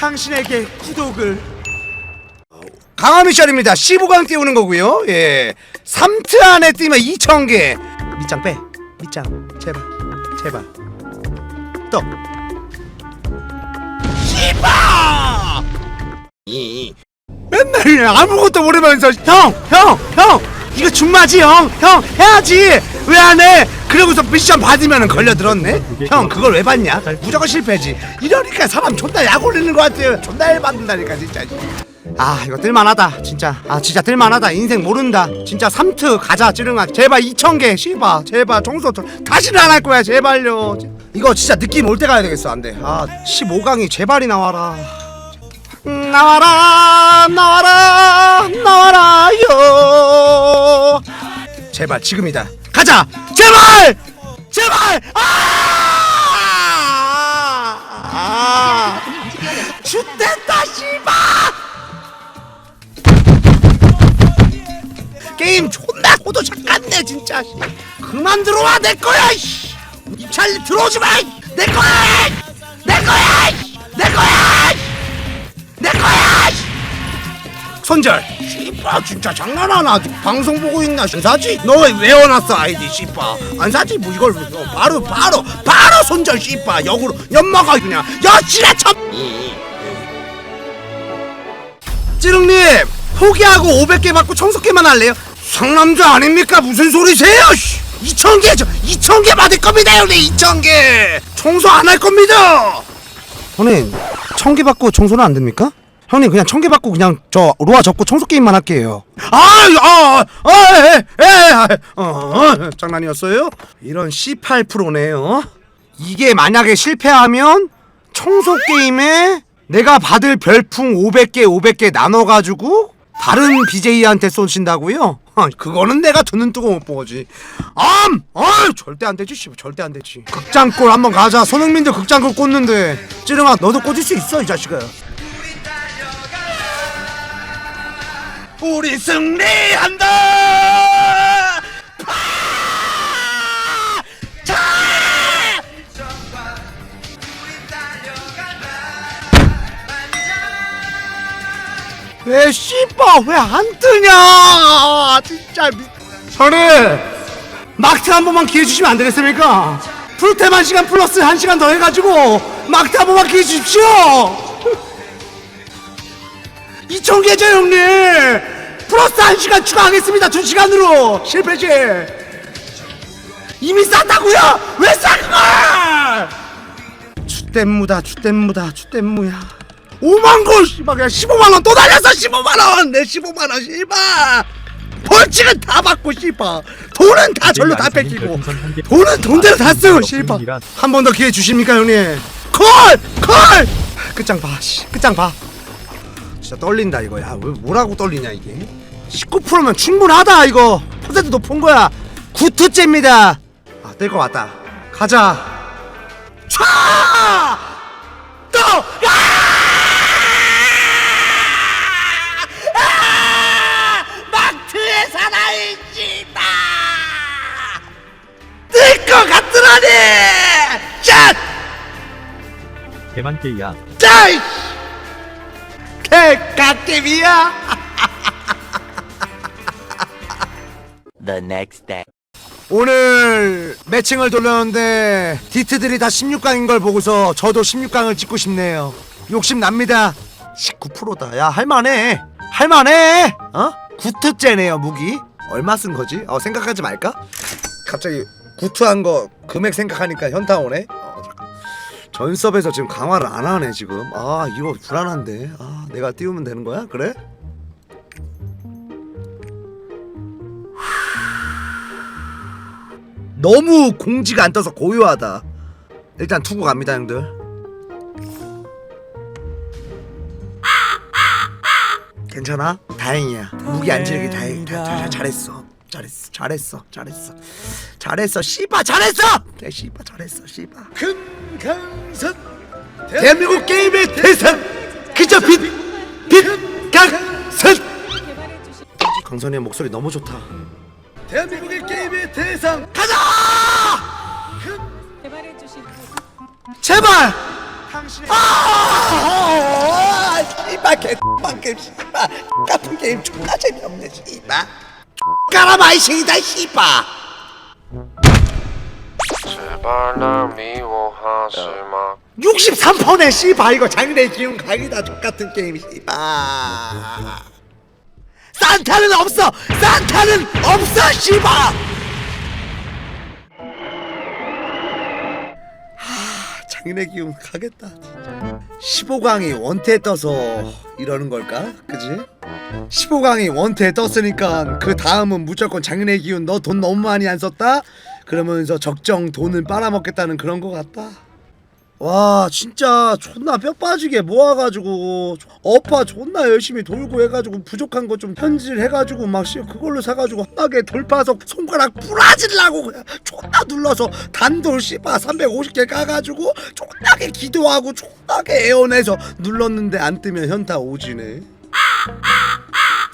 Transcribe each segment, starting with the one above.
당신에게 구독을. 강화 미션입니다. 15강 띄우는 거고요. 예. 3트 안에 뛰면 2,000개. 밑장 빼. 밑장. 제발. 제발. 또. 씨바! 이 맨날 아무것도 모르면서 형 형, 형, 이거 중마지 형, 형 해야지 왜 안 해? 그러고서 미션 받으면 걸려들었네. 형 그걸 왜 받냐? 무조건 실패지. 이러니까 사람 존나 약 올리는 것 같아요. 존나 일 받는다니까 진짜. 아 이거 뜰만하다 진짜. 아 진짜 뜰만하다. 인생 모른다. 진짜 3트 가자 찌릉아. 제발 2천 개 씨바 제발 좀 다시는 안 할 거야 제발요. 이거 진짜 느낌 올 때 가야 되겠어 안 돼. 아 15강이 제발이 나와라. 나와라 나와라 나와라요. 제발 지금이다. 가자! 제발! 제발! 아! 아! 죽됐다 씨발! 게임 존나 고도 잠깐네 진짜. 씨. 그만 들어와 내 거야 씨. 입찰 들어오지 마내 거야 내 거야 내 거야 내 거야! 손절! 씨빠 진짜 장난하나 방송 보고 있나 안 사지? 너 왜 외워놨어 아이디 씨빠 안 사지? 뭐 이걸 뭐 바로 바로 바로 손절 씨빠 역으로 연마가 그냥. 여치라 참. 찌릉님 포기하고 500개 받고 청소기만 할래요? 상남자 아닙니까? 무슨 소리세요 2,000개 저 2,000개 받을 겁니다 형님 2,000개. 청소 안 할 겁니다. 형님 천개 받고 청소는 안 됩니까? 형님 그냥 천개 받고 그냥 저 로아 접고 청소 게임만 할게요. 아, 아아아에에 어, 어, 장난이었어요? 이런 C8 프로네요. 이게 만약에 실패하면 청소 게임에 내가 받을 별풍 500개 500개 나눠가지고 다른 BJ한테 쏘신다고요? 아, 그거는 내가 두 눈 뜨고 못 보지. 암! 아, 절대 안 되지, 씨, 절대 안 되지. 극장골 한번 가자. 손흥민도 극장골 꽂는데, 찌릉아, 너도 꽂을 수 있어, 이 자식아. 우리 승리한다! 파! 자! 왜 씨발 왜안 뜨냐 진짜 미... 저는 막트 한 번만 기회 주시면 안 되겠습니까? 풀테만 시간 플러스 한 시간 더 해가지고 막트 한 번만 기회 주십시오 2천 개죠 형님! 플러스 한 시간 추가하겠습니다 두 시간으로! 실패지? 이미 쌌다고요? 왜 싼 걸? 주댐무다 주댐무다 주댐무야. 5만 건 씨발 그냥 15만 원또 날렸어 15만 원 내 15만 원 씨발! 벌칙은 다 받고 씨발! 돈은 다 절로 다 뺏기고. 돈은 돈대로 다 쓰고 씨발! 한 번 더 기회 주십니까 형님? 콜! 콜! 끝장 봐 씨. 끝장 봐 진짜 떨린다 이거 야 왜 뭐라고 떨리냐 이게 19%면 충분하다 이거 퍼센트 높은 거야 9투째입니다 아뜰 것 같다 가자 촤! 또! 야! 아! 막트에 살아있지다 뜰것 같더라니 짠! 개만게이야. 짠! 개갓겜이야 the next day. 오늘 매칭을 돌렸는데 디트들이 다 16강인 걸 보고서 저도 16강을 찍고 싶네요. 욕심 납니다. 19%다. 야 할만해. 할만해. 어? 구트째네요 무기. 얼마 쓴 거지? 어 생각하지 말까? 갑자기 구트한 거 금액 생각하니까 현타 오네. 전섭에서 지금 강화를 안 하네 지금. 아 이거 불안한데. 아 내가 띄우면 되는 거야? 그래? 너무 공지가 안 떠서 고요하다. 일단 투구 갑니다, 형들. 괜찮아? 다행이야. 무기 안 지르기 다행이다. 잘, 잘했어. 잘했어. 잘했어. 잘했어. 잘했어. 씨바 잘했어. 야, 씨바 잘했어. 씨바. 금강산 대한민국 게임의 대상 그저 빛 빛 강산 강선이의 목소리 너무 좋다. 대한민국의 게임의 대상 가자! 제발! 아! 씨발 게임 씨발 같은 게임 존나 재미없네 씨발 까라마이싱이다 씨발 제발 날 미워하지 마. 63%네 씨발 이거 장래 기운 각이다 족같은 게임 씨발 산타는 없어! 산타는 없어 하 장래 기운 가겠다 진짜. 15강이 원태에 떠서 이러는 걸까? 그지 15강이 원태에 떴으니까 그 다음은 무조건 장래 기운 너 돈 너무 많이 안 썼다? 그러면서 적정 돈을 빨아먹겠다는 그런 거 같다. 와 진짜 존나 뼈 빠지게 모아가지고 어파 존나 열심히 돌고 해가지고 부족한 거좀 현질 해가지고 막 씨, 그걸로 사가지고 하게 돌파석 손가락 부라질라고 그냥 존나 눌러서 단돌 씨바 350개 까가지고 존나게 기도하고 존나게 애원해서 눌렀는데 안 뜨면 현타 오지네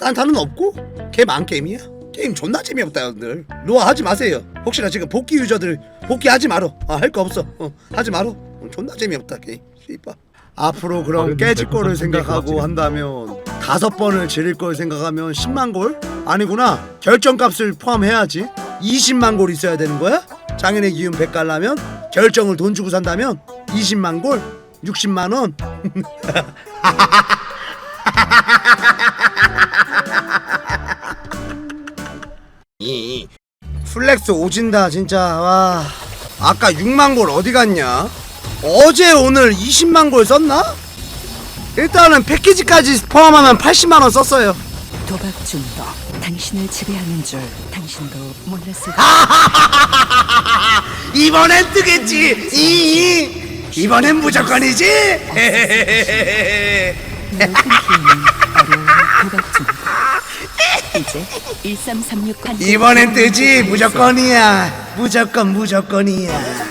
산타는 없고 걔만 게임이야? 게임 존나 재미없다 여러분들. 노아 하지 마세요. 혹시나 지금 복귀 유저들 복귀하지 말어 아, 할 거 없어. 어, 하지 어, 존나 재미없다 게임. 씨발. 앞으로 그럼 깨질 거를 생각하고 한다면 다섯 번을 지를 걸 생각하면 10만 골? 아니구나. 결정값을 포함해야지. 20만 골 있어야 되는 거야? 장인의 기운 100 갈라면 결정을 돈 주고 산다면 20만 골? 60만 원? 플렉스 오진다 진짜. 와. 아까 6만 골 어디 갔냐? 어제 오늘 20만 골 썼나? 일단은 패키지까지 포함하면 80만 원 썼어요. 도박 중독. 당신을 지배하는 줄 당신도 몰랐을 이번엔 뜨겠지. 이 이번엔 무조건이지. 도박 중독 이제 1336한 이번엔 뜨지. 무조건이야. 무조건 무조건이야.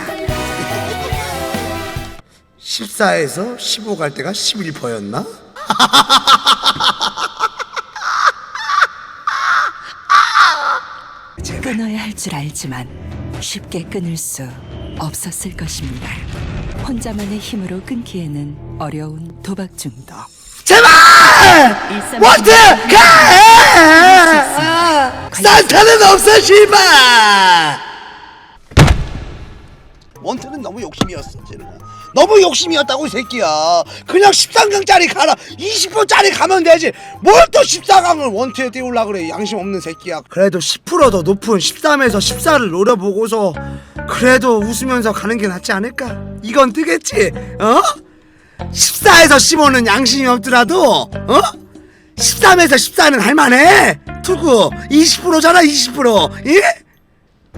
14에서 15 갈 때가 11%였나? 끊어야 할 줄 알지만 쉽게 끊을 수 없었을 것입니다. 혼자만의 힘으로 끊기에는 어려운 도박 중독 제발! 원트 가! 산타는 없어 씨발! 원트는 너무 욕심이었어 쟤는 너무 욕심이었다고 이 새끼야 그냥 13강짜리 가라 20%짜리 가면 되지 뭘 또 14강을 원트에 띄우려 그래 양심 없는 새끼야 그래도 10%더 높은 13에서 14를 노려보고서 그래도 웃으면서 가는 게 낫지 않을까 이건 뜨겠지 어? 14에서 15는 양심이 없더라도 어? 13에서 14는 할만해? 투구 20%잖아 20% 예?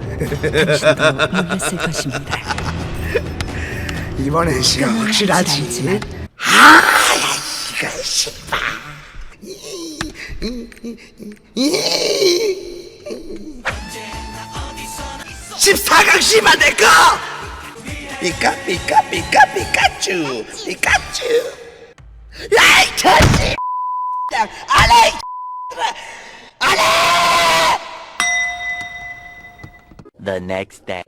이번엔 줄 확실하지. 알지만 아야 이거 씨발 14강 씨발 내꺼 삐까 삐까 삐까 삐까쭈 삐까쭈 야이 저씨 안해 The next day.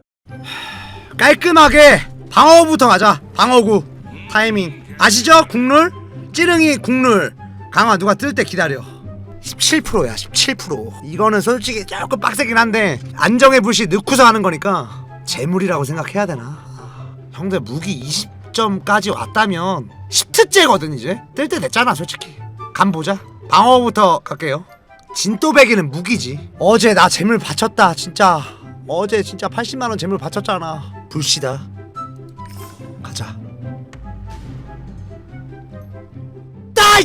깔끔하게 방어부터 가자. 방어구. 타이밍. 아시죠? 국룰? 찌릉이 국룰. 강화 누가 뜰 때 기다려. 17%야 17% 이거는 솔직히 조금 빡세긴 한데 안정의 불씨 넣고서 하는 거니까 재물이라고 생각해야 되나 형들 무기 20점까지 왔다면 10트째거든 이제. 뜰 때 됐잖아 솔직히. 간 보자. 방어부터 갈게요. 진또배기는 무기지. 어제 나 재물 바쳤다 진짜. 어제 진짜 80만원 재물 바쳤잖아. 불씨다. 가자. 따이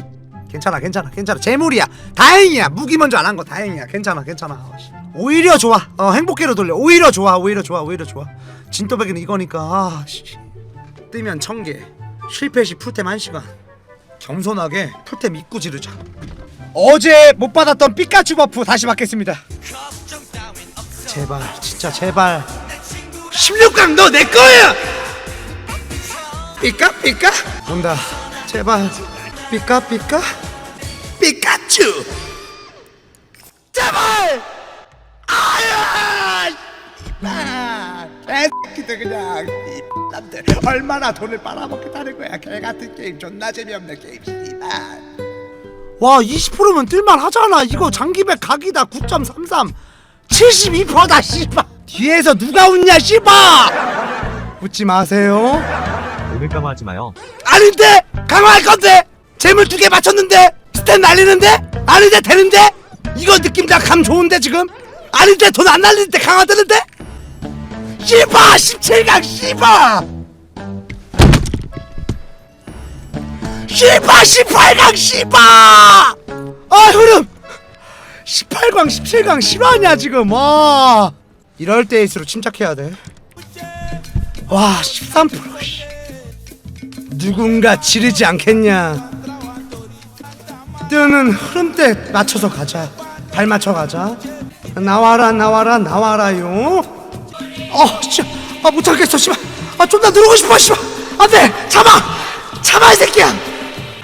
괜찮아 괜찮아 괜찮아. 재물이야. 다행이야. 무기 먼저 안 한 거 다행이야. 괜찮아 괜찮아. 오히려 좋아. 어 행복계로 돌려. 오히려 좋아 오히려 좋아 오히려 좋아 진또배기는 이거니까. 아 씨. 뜨면 천개. 실패 시 풀템 1시간. 겸손하게 풀템 입고 지르자. 어제 못 받았던 피카츄 버프 다시 받겠습니다. 제발 진짜 제발. 16강 너 내 거야! 삐까 삐까? 온다. 제발. 삐까 삐까? 피카츄! 제발! 아야! 씨발 애 새끼들 그냥 이 남들. 얼마나 돈을 빨아먹겠다는 거야. 개 같은 게임 존나 재미없는 게임 씨발. 와 20%면 뜰만 하잖아. 이거 장기백 각이다. 9.33 72%다 씨발. 뒤에서 누가 웃냐 씨발. 웃지 마세요. 오늘 까마하지 마요. 아닌데? 강화할 건데? 재물 두 개 맞췄는데? 스탠 날리는데? 아닌데 되는데? 이거 느낌 다 감 좋은데 지금? 아닌데 돈 안 날리는데 강화 되는데 씨바 17강 씨바! 씨바 18강 씨바! 아 흐름! 18강 17강 실화냐 지금? 와! 이럴 때일수록 침착해야 돼와 13% 씨. 누군가 지르지 않겠냐? 뜨는 흐름 때 맞춰서 가자. 발 맞춰 가자. 나와라 나와라 나와라요 어 진짜. 아 못하겠어 씨발. 아 좀 더 누르고 싶어 씨발. 안 돼. 참아. 참아 이 새끼야.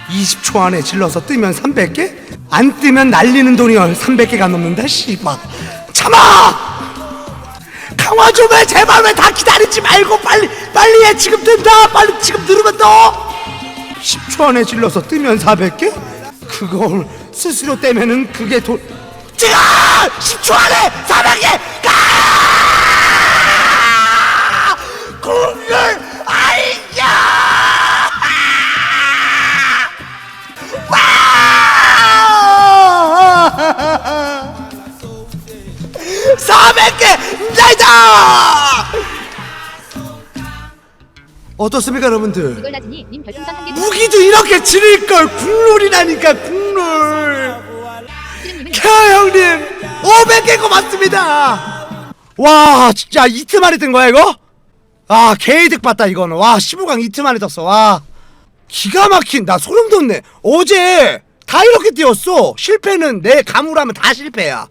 20초 안에 질러서 뜨면 300개? 안 뜨면 날리는 돈이 300개가 넘는다 씨발. 참아! 강화 좀 해. 제발 왜 다 기다리지 말고 빨리 빨리 해. 지금 뜬다. 빨리 지금 누르면 떠 10초 안에 질러서 뜨면 400개? 그걸 스스로 떼면은 그게 돈 지금 10초 안에 400개! 가 400개 나이다 어떻습니까 여러분들? 이걸라즈니 님 별풍선 한개 무기도 이렇게 지를 걸 국룰이라니까 국룰. 캬 형님. 500개 고맙습니다. 와 진짜 이틀 만에 뜬 거야 이거? 아 개이득 봤다 이거는. 와 15강 이틀 만에 떴어. 와. 기가 막힌 나 소름 돋네. 어제 다 이렇게 뛰었어. 실패는 내 감으로 하면 다 실패야